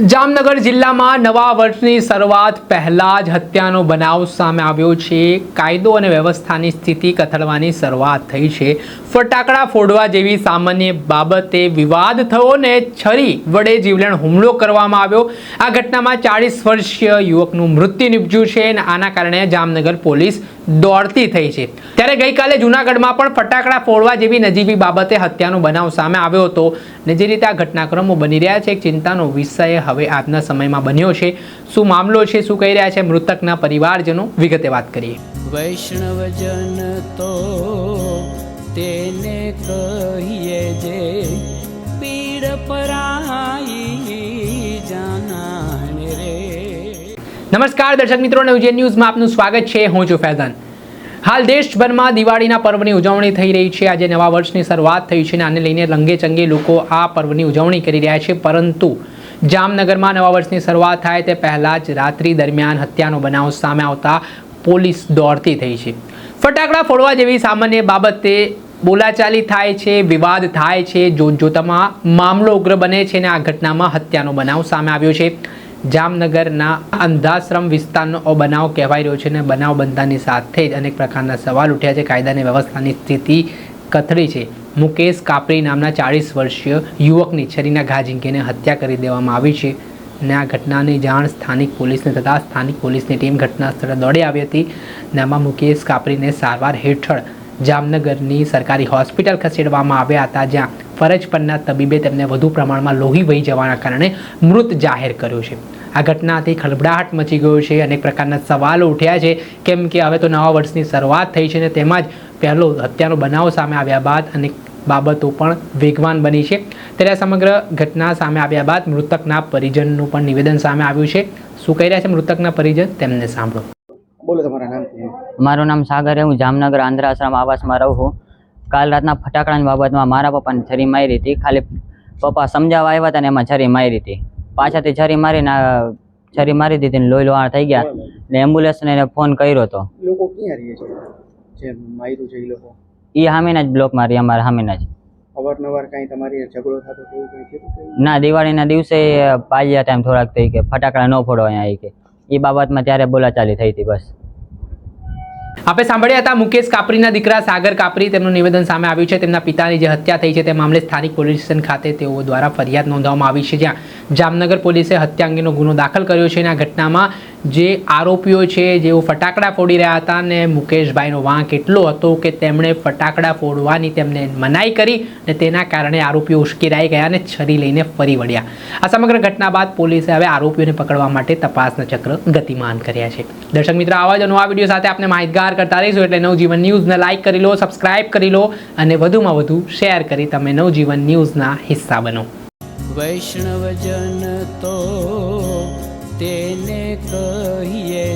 જામનગર જિલ્લામાં નવા વર્ષની શરૂઆત પહેલા જ હત્યાનો બનાવ સામે આવ્યો છે. કાયદો અને વ્યવસ્થાની સ્થિતિ કથળવાની શરૂઆત થઈ છે. ફટાકડા ફોડવા જેવી સામાન્ય બાબતે વિવાદ થયો ને છરી વડે જીવલેણ હુમલો કરવામાં આવ્યો. આ ઘટનામાં ચાળીસ વર્ષીય યુવકનું મૃત્યુ નિપજ્યું છે અને આના કારણે જામનગર પોલીસ દોડતી થઈ છે. ત્યારે ગઈકાલે જૂનાગઢમાં પણ ફટાકડા ફોડવા જેવી નજીવી બાબતે હત્યાનો બનાવ સામે આવ્યો હતો ને જે રીતે આ ઘટનાક્રમો બની રહ્યા છે, એક ચિંતાનો વિષય હવે આજના સમયમાં બન્યો છે. શું મામલો છે શું કહી રહ્યા છે મૃતકના પરિવારજનો? વિગતે વાત કરીએ. વૈષ્ણવજન તો તેને કહીએ જે પીડ પરાઈ જાનાને રે. નમસ્કાર દર્શક મિત્રો નવજે ન્યૂઝમાં આપનું સ્વાગત છે. હું છું ફૈઝાન. હાલ દેશભરમાં દિવાળીના પર્વની ઉજવણી થઈ રહી છે. આજે નવા વર્ષની શરૂઆત થઈ છે અને આને લઈને રંગે ચંગે લોકો આ પર્વની ઉજવણી કરી રહ્યા છે. પરંતુ જામનગરમાં નવા વર્ષની શરૂઆત થાય તે પહેલાં જ રાત્રિ દરમિયાન હત્યાનો બનાવ સામે આવતા પોલીસ દોડતી થઈ છે. ફટાકડા ફોડવા જેવી સામાન્ય બાબતે બોલાચાલી થાય છે, વિવાદ થાય છે, જોતજોતામાં મામલો ઉગ્ર બને છે અને આ ઘટનામાં હત્યાનો બનાવ સામે આવ્યો છે. જામનગરના અંધાશ્રમ વિસ્તારનો બનાવ કહેવાય રહ્યો છે અને બનાવ બનતાની સાથે જ અનેક પ્રકારના સવાલ ઉઠ્યા છે. કાયદાની વ્યવસ્થાની સ્થિતિ કથળી છે. મુકેશ કાપરી નામના ચાળીસ વર્ષીય યુવકની છરીના ઘા ઝીંકીને હત્યા કરી દેવામાં આવી છે. ને આ ઘટનાની જાણ સ્થાનિક પોલીસને થતાં સ્થાનિક પોલીસની ટીમ ઘટના સ્થળે દોડી આવી હતી. ને આમાં મુકેશ કાપરીને સારવાર હેઠળ જામનગરની સરકારી હોસ્પિટલ ખસેડવામાં આવ્યા હતા, જ્યાં ફરજ પરના તબીબે તેમને વધુ પ્રમાણમાં લોહી વહી જવાના કારણે મૃત જાહેર કર્યો છે. આ ઘટનાથી ખળબડાહટ મચી ગયો છે. અનેક પ્રકારના સવાલો ઉઠ્યા છે, કેમ કે હવે તો નવા વર્ષની શરૂઆત થઈ છે ને તેમાં જ પહેલો હત્યાનો બનાવ સામે આવ્યા બાદ અનેક બાબતો પણ વેગવાન બની છે. ત્યારે આ સમગ્ર ઘટના સામે આવ્યા બાદ મૃતકના પરિજનનું પણ નિવેદન સામે આવ્યું છે. શું કહી રહ્યા છે મૃતકના પરિજન? તેમને સાંભળો. બોલો તમારા નામ મારું નામ સાગર હું જામનગર આંધ્ર આશ્રમ આવાસમાં રહું છું. કાલ રાતના ફટાકડાની બાબતમાં મારા પપ્પાને છરી મારી હતી. ખાલી પપ્પા સમજાવવા આવ્યા હતા ને એમાં છરી મારી હતી. પાછળથી છરી મારીને છરી મારી દીધી ને લોહી લોહાણ થઈ ગયા. ને એમ્બ્યુલન્સને એને ફોન કર્યો હતો લોકો ક્યાં રહીએ છે? જે માર્યું છે એ લોકો? એ સામેના જ બ્લોક મારી અમારા સામેના જ. અવારનવાર કાંઈ તમારી ઝઘડો થતો તેવું કંઈ થયું ના દિવાળીના દિવસે પાજ્યા ટાઈમ થોડાક થઈ કે ફટાકડા ન ફોડો અહીંયા કે. એ બાબતમાં ત્યારે બોલાચાલી થઈ હતી બસ. આપણે સાંભળ્યા હતા મુકેશ કાપરીના દીકરા સાગર કાપરી તેમનું નિવેદન સામે આવ્યું છે. તેમના પિતાની જે હત્યા થઈ છે તે મામલે સ્થાનિક પોલીસ સ્ટેશન ખાતે તેઓ દ્વારા ફરિયાદ નોંધવામાં આવી છે. જ્યાં જામનગર પોલીસે હત્યા અંગેનો ગુનો દાખલ કર્યો છે અને આ ઘટનામાં જે આરોપીઓ છે, જેઓ ફટાકડા ફોડી રહ્યા હતા અને મુકેશભાઈનો વાંક એટલો હતો કે તેમણે ફટાકડા ફોડવાની તેમને મનાઈ કરી અને તેના કારણે આરોપીઓ ઉશ્કેરાઈ ગયા અને છરી લઈને ફરી વળ્યા. આ સમગ્ર ઘટના બાદ પોલીસે હવે આરોપીઓને પકડવા માટે તપાસના ચક્ર ગતિમાન કર્યા છે. દર્શક મિત્રો, આવા જ નવા વીડિયો સાથે આપણે માહિતગાર કરતા રહીશું એટલે નવજીવન ન્યૂઝને લાઇક કરી લો, સબસ્ક્રાઇબ કરી લો અને વધુમાં વધુ શેર કરી તમે નવજીવન ન્યૂઝના હિસ્સા બનો. વૈષ્ણવજન તો તેને કહીએ